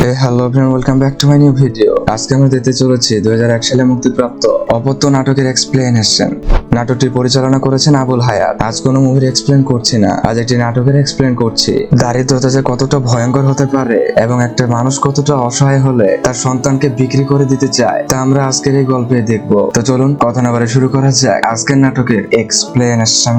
Hello everyone welcome back to my new video আজকে আমরা দেখতে চলেছি দুই সালে মুক্তিপ্রাপ্ত অপত্য নাটকের এক্সপ্লেনেশন নাটকটি পরিচালনা করেছেন আবুল হায়াত। আজ কোনো মুভির এক্সপ্লেন করছি না। আজ একটি নাটকের এক্সপ্লেন করছি। দারিদ্রতা যে কতটা ভয়ঙ্কর হতে পারে এবং একটা মানুষ কতটা অসহায় হলে তার সন্তানকে বিক্রি করে দিতে চায়, তা আমরা আজকের এই গল্পে দেখব। তো চলুন, কথা না শুরু করা যাক আজকের নাটকের এক্সপ্লেনেশন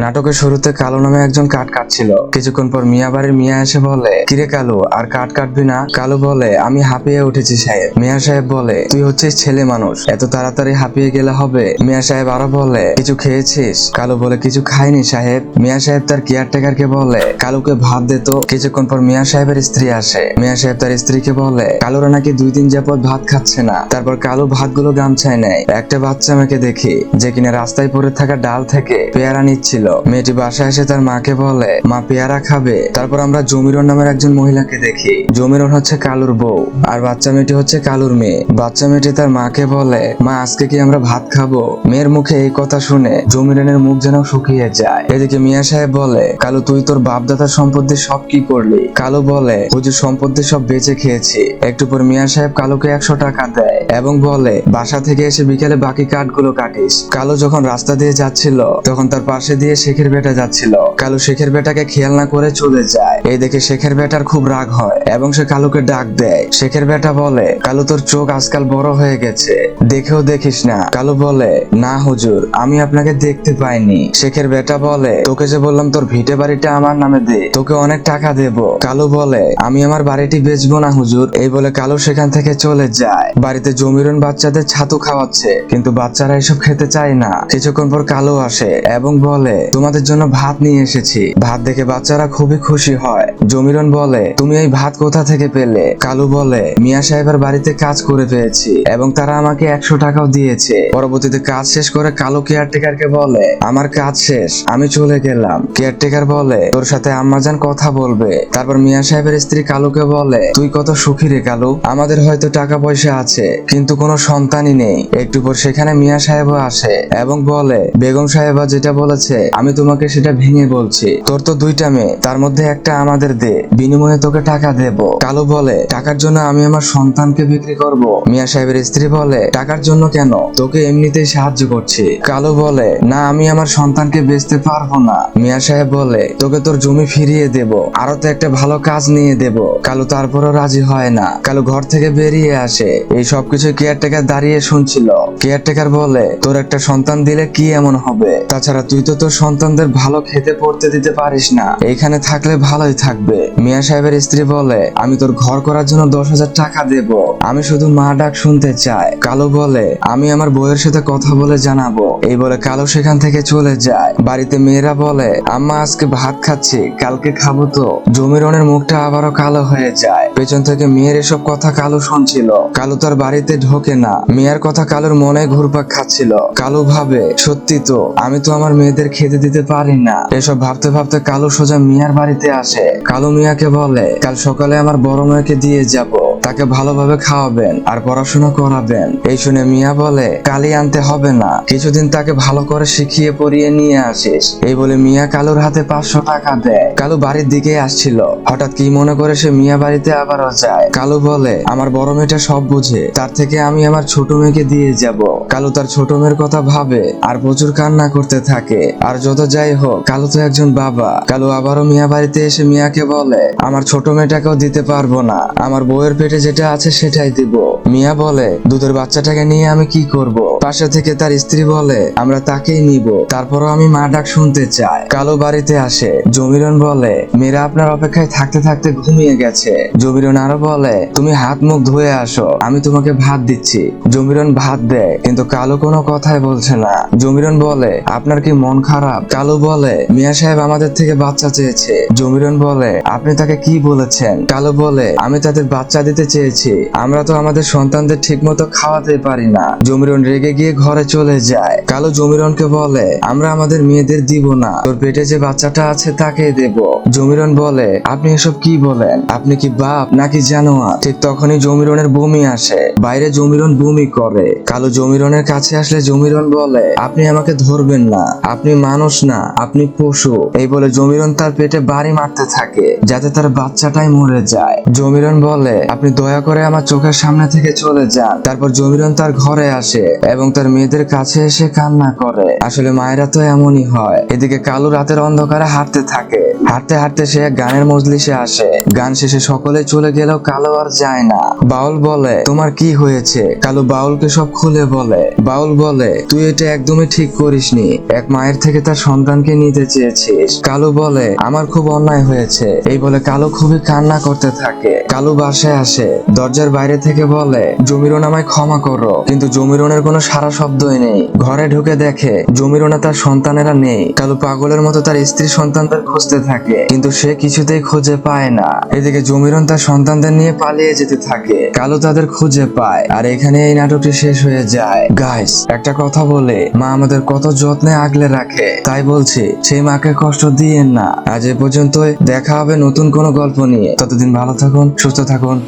নাটকের শুরুতে কালো নামে একজন কাঠ কাটছিল। কিছুক্ষণ পর মিয়া বাড়ির মিয়া এসে বলে, কিরে কালো, আর কাঠ কাটবি না? কালো বলে, আমি হাঁপিয়ে উঠেছি সাহেব। মিয়া সাহেব বলে, তুই হচ্ছিস ছেলে মানুষ, এত তাড়াতাড়ি হাঁপিয়ে গেলে হবে? মিয়া সাহেব আরও বলে, কিছু খেয়েছিস? কালো বলে, কিছু খাইনি সাহেব। মিয়া সাহেব তার কেয়ারটেকারকে বলে, কালুকে ভাত দে তো। কিছুক্ষণ পর মিয়া সাহেবের স্ত্রী আসে। মিয়া সাহেব তার স্ত্রীকে বলে, কালুরা নাকি দুই দিন যাবত ভাত খাচ্ছে না। তারপর কালু ভাতগুলো গামছায় নেয়। একটা বাচ্চা মেয়েকে দেখি, যে কিনা রাস্তায় পড়ে থাকা ডাল থেকে পেয়ারা নিচ্ছিল। মেয়েটি বাসায় এসে তার মাকে বলে, মা পেয়ারা খাবে। তারপর আমরা জমিরন নামের একজন মহিলাকে দেখি। জমিরন হচ্ছে কালুর বউ, আর বাচ্চা মেয়েটি হচ্ছে কালুর মেয়ে। বাচ্চা মেয়েটি তার মাকে বলে, মা, আজকে কি আমরা ভাত খাব? মেয়ের মুখে এই কথা শুনে জমিরনের মুখ যেন শুকিয়ে যায়। এদিকে মিয়া সাহেব বলে, কালু, তুই তোর বাপদাদার সম্পত্তি সব কি করলি? কালু বলে, হুজুর, সম্পত্তি সব বেঁচে খেয়েছি। একটু পর মিয়া সাহেব কালুকে একশো টাকা দেয় এবং বলে, বাসা থেকে এসে বিকেলে বাকি কাঠগুলো কাটিস। কালু যখন রাস্তা দিয়ে যাচ্ছিল, তখন তার পাশে দিয়ে শেখের বেটা যাচ্ছিল। কালু শেখের বেটাকে খেয়াল না করে চলে যায়। এই দেখে শেখের বেটার খুব রাগ হয় এবং সে কালুকে ডাক দেয়। শেখের বেটা বলে, কালু, তোর চোখ আজকাল বড় হয়ে গেছে। দেখেও দেখিস না। কালু বলে, না, হুজুর, আমি আপনাকে দেখতে পাইনি। শেখের বেটা বলে, তোকে যে বললাম তোর ভিটে বাড়িটা আমার নামে দে, তোকে অনেক টাকা দেব। কালু বলে, আমি আমার বাড়িটি বেচবো না, হুজুর। এই বলে কালু সেখান থেকে চলে যায়। বাড়িতে জমিরন বাচ্চাদের ছাতু খাওয়াচ্ছে, কিন্তু বাচ্চারা এসব খেতে চায় না। কিছুক্ষণ পর কালু আসে এবং বলে তোমাদের জন্য ভাত নিয়ে এসেছি। ভাত দেখে বাচ্চারা খুবই খুশি হয়। জমিরন বলে, তুমি এই ভাত কোথা থেকে পেলে? কালু বলে, মিয়া সাহেবের বাড়িতে কাজ করে পেয়েছি এবং তারা আমাকে একশো টাকাও দিয়েছে। পরবর্তীতে কাজ শেষ করে কালু কেয়ারটেকারকে বলে, আমার কাজ শেষ, আমি চলে গেলাম। কেয়ারটেকার বলে, তোর সাথে আম্মাজান কথা বলবে। তারপর মিয়া সাহেবের স্ত্রী কালুকে বলে, তুই কত সুখী রে কালু, আমাদের হয়তো টাকা পয়সা আছে, কিন্তু কোনো সন্তানই নেই। একটু পর সেখানে মিয়া সাহেবও আসে এবং বলে, বেগম সাহেবা যেটা বলেছে আমি তোমাকে সেটা ভেঙে বলছি। তোর তো দুইটা মেয়ে, তার মধ্যে একটা আমাদের দে। বিনিময়ে তোকে টাকা দেব। কালু বলে, টাকার জন্য আমি আমার সন্তানকে বিক্রি করব। মিয়া সাহেবের স্ত্রী বলে, টাকার জন্য কেন? তোকে এমনিতেই সাহায্য করছি। কালু বলে, না, আমি আমার সন্তানকে বেচতে পারব না। মিয়া সাহেব বলে, তোকে তোর জমি ফিরিয়ে দেব আরও তো একটা ভালো কাজ নিয়ে দেব। কালু তারপরও রাজি হয় না। কালু ঘর থেকে বেরিয়ে আসে। এই সবকিছু কেয়ারটেকার দাঁড়িয়ে শুনছিল। কেয়ারটেকার বলে, তোর একটা সন্তান দিলে কি এমন হবে? তাছাড়া তুই তো তোর সন্তানদের ভালো খেতে পড়তে দিতে পারিস না। এখানে থাকলে ভালোই থাকবে। মিয়া সাহেবের স্ত্রী বলে, আমি তোর ঘর করার জন্য দশ হাজার টাকা দেব। আমি শুধু মা ডাক শুনতে চাই। কালো বলে, আমি আমার বউয়ের সাথে কথা বলে জানাব। এই বলে কালো সেখান থেকে চলে যায়। বাড়িতে মেয়েরা বলে, আম্মা, আজকে ভাত খাচ্ছি, কালকে খাব তো। জমিরনের মুখটা আবারও কালো হয়ে যায়। পেছন থেকে মেয়ের এসব কথা কালো শুনছিল। কালু তার বাড়িতে ঢোকে না। মেয়ের কথা কালুর মনে ঘুরপাক খাচ্ছিল। কালু ভাবে, সত্যি তো, আমি তো আমার মেয়েদের খেতে দিতে পারি না। এসব ভাবতে ভাবতে কালু সোজা মিয়ার বাড়িতে আসে। কালু মিয়াকে বলে, কাল সকালে আমার বড় মেয়েকে দিয়ে যাব। তাকে ভালোভাবে খাওয়াবেন আর পড়াশোনা করাবেন। এই শুনে মিয়া বলে কালি আনতে হবে না। কিছুদিন তাকে ভালো করে শিখিয়ে পড়িয়ে নিয়ে আসিস। এই বলে মিয়া কালুর হাতে পাঁচশো টাকা দেয়। কালু বাড়ির দিকে আসছিল। হঠাৎ কি মনে করে সে মিয়া বাড়িতে আবারও যায়। কালু বলে, আমার বড় মেয়েটা সব বুঝে। তার থেকে আমি আমার ছোট মেয়েকে দিয়ে যাব। কালু তার ছোট মেয়ের কথা ভাবে আর প্রচুর কান্না করতে থাকে। আর যত যাই হোক, কালু তো একজন বাবা। কালু আবারও মিয়া বাড়িতে এসে মিয়াকে বলে, আমার ছোট মেয়েটাকেও দিতে পারব না। আমার বউয়ের পেটে যেটা আছে সেটাই দিব। মিয়া বলে, দুধের বাচ্চাটাকে নিয়ে আমি কি করব? পাশে থেকে তার স্ত্রী বলে, আমরা তাকেই নিব। তারপরও আমি মা ডাক শুনতে চাই। কালো বাড়িতে আসে। জমিরন বলে, মেয়েরা আপনার অপেক্ষায় থাকতে থাকতে ঘুমিয়ে গেছে। জমিরন আরও বলে, তুমি হাত মুখ ধুয়ে আসো, আমি তোমাকে ভাত দিচ্ছি। জমিরন ভাত দেয়, কিন্তু কালো কোনো কথাই বলছে না। জমিরন বলে, আপনার কি মন খারাপ? কালু বলে, মিয়া সাহেব আমাদের থেকে বাচ্চা চেয়েছে। জমিরন বলে, আপনি তাকে কি বলেছেন? কালু বলে, আমি তাদের বাচ্চা দিতে চেয়েছি, আমরা তো আমাদের সন্তানদের ঠিকমতো খাওয়াতে পারি না। জমিরন রেগে গিয়ে ঘরে চলে যায়। কালো জমিরনকে বলে, আমরা আমাদের মেয়েদের দিব না, তোর পেটে যে বাচ্চাটা আছে তাকে দেব। জমিরন বলে, আপনি এসব কি বলেন? আপনি কি বাপ নাকি জানোয়ার? ঠিক তখনই জমিরনের বমি আসে। বাইরে জমিরন বমি করে। কালো জমিরনের কাছে আসলে জমিরন বলে, আপনি আমাকে ধরবেন না। আপনি মানুষ না, আপনি পশু। এই বলে জমিরন তার পেটে বাড়ি মারতে থাকে, যাতে তার বাচ্চাটাই মরে যায়। জমিরন বলে, আপনি দয়া করে আমার চোখের সামনে থেকে চলে যান। তারপর জমিরন তার ঘরে আসে এবং তার মেয়েদের কাছে এসে কান্না করে। আসলে মায়েরা তো এমনই হয়। এদিকে কালো রাতের অন্ধকারে হাঁটতে থাকে। হাঁটতে হাঁটতে সে গানের মজলিসে আসে। গান শেষে সকলে চলে গেলেও কালো আর যায় না। বাউল বলে, তোমার কি হয়েছে? কালু বাউলকে সব খুলে বলে, বাউল বলে, তুই এটা একদমই ঠিক করিসনি। এক মায়ের থেকে তার সন্তানকে নিতে চেয়েছিস। কালু বলে, আমার খুব অন্যায় হয়েছে। এই বলে কালু খুবই কান্না করতে থাকে। কালু বাসায় আসে, দরজার বাইরে থেকে বলে, জমিরন আমায় ক্ষমা করো। কিন্তু জমিরনের কোনো সারা শব্দই নেই। ঘরে ঢুকে দেখে, জমিরনে তার সন্তানেরা নেই। কালু পাগলের মতো তার স্ত্রী সন্তানদের খুঁজতে থাকে, কিন্তু সে কিছুতেই খুঁজে পায় না। এদিকে জমিরন তার সন্তানদের নিয়ে পালিয়ে যেতে থাকে। কালো তাদের খুঁজে পায়, আর এখানে এই নাটকটি শেষ হয়ে যায়। গাইস একটা কথা বলে, মা আমাদের কত যত্নে আগলে রাখে। তাই বলছি, সেই মাকে কষ্ট দিয়ে না। আজ এ পর্যন্তই, দেখা হবে নতুন কোনো গল্প নিয়ে। ততদিন ভালো থাকুন, সুস্থ থাকুন।